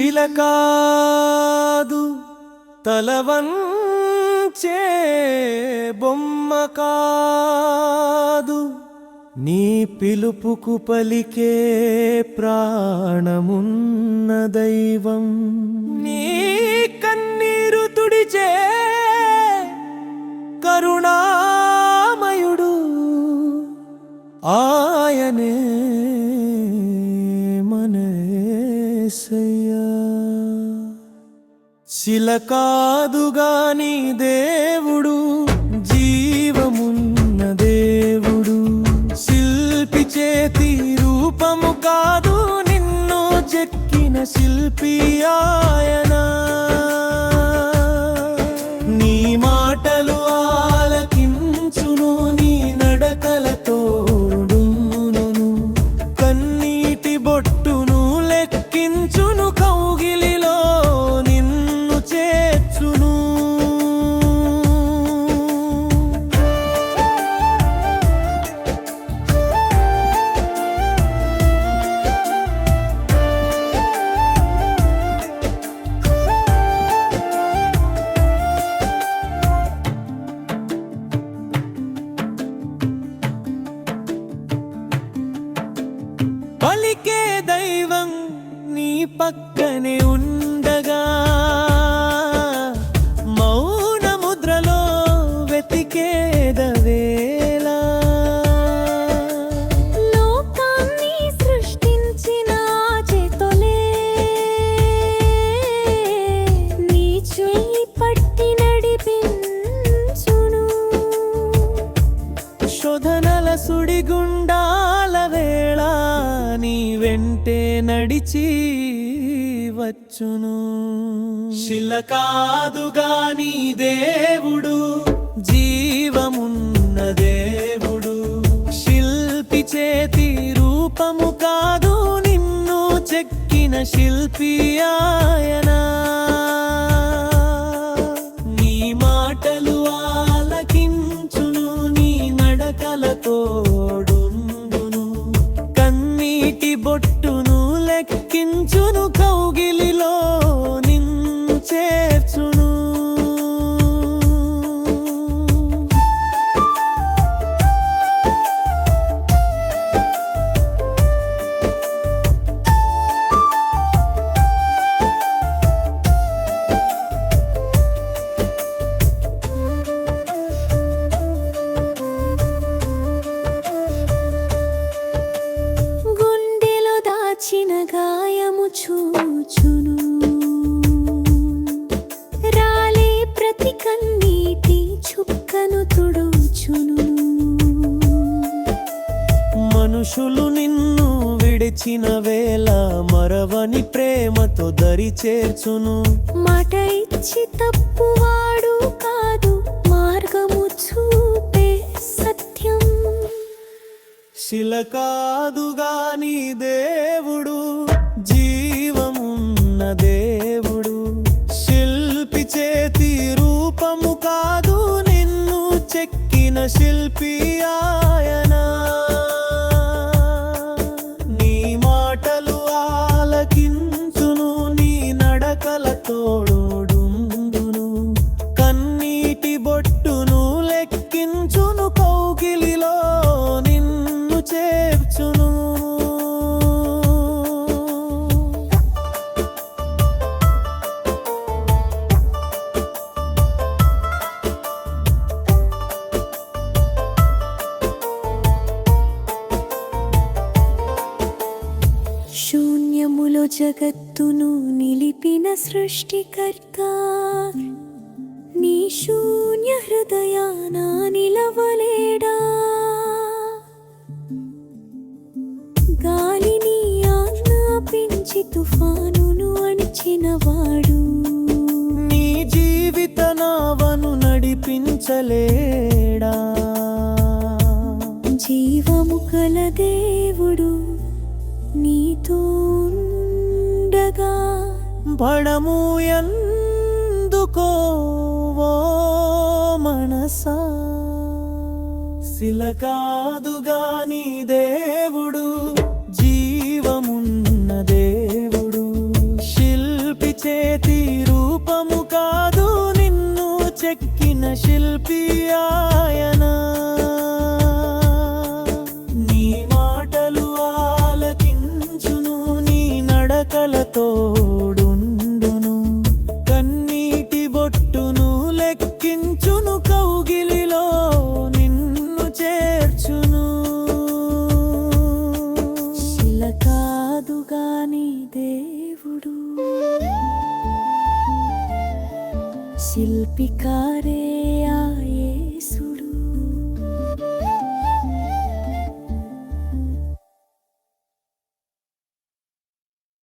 శిలకాదు తలవంచే బొమ్మ కాదు. నీ పిలుపుకు పలికే ప్రాణమున్న దైవం. నీ కన్నీరు తుడిచే కరుణా శిల కాదుగాని దేవుడు జీవమున్న దేవుడు. శిల్పి చేతి రూపము కాదు నిన్ను చెక్కిన శిల్పి ఆయనా. పక్కనే ఉండగా మౌన ముద్రలో వెతికేదవేలా లోకాన్ని సృష్టించిన చేతొలే నీ చెయ్యి పట్టి నడిపించును. శోధనల సుడిగుండాల వేళ నీ వెంటే నడిచి వచ్చును. శిల కాదుగా నీ దేవుడు జీవమున్న దేవుడు. శిల్పి చేతి రూపము కాదు నిన్ను చెక్కిన శిల్పి ఆయన. దాచిన గాయము చూచును. రాలే ప్రతి కన్నీటి చుక్కను తుడుచును. మనుషులు నిన్ను విడిచిన వేళ మరవని ప్రేమతో దరి చేర్చును. మాట ఇచ్చి తప్పువాడు కాదు మార్గము చూపే సత్యం. శిల కాదుగా నీ దేవుడు జీవమున్న దేవుడు శిల్పి చేతి రూపము కాదు నిన్ను చెక్కిన శిల్పి ఆయన. జగత్తును నిలిపిన సృష్టికర్త. నీ శూన్య హృదయాన నిలవలేడా? గాలిని ఆజ్ఞాపించి తుఫానును అణిచినవాడు నీ జీవిత నావను నడిపించలేడా? జీవము కల పడము ఎందుకో ఓ మనసా? శిల కాదుగా నీ దేవుడు జీవమున్న దేవుడు. శిల్పి చేతి రూపము కాదు నిన్ను చెక్కిన శిల్పి ఆయనా. শিল্পিকারে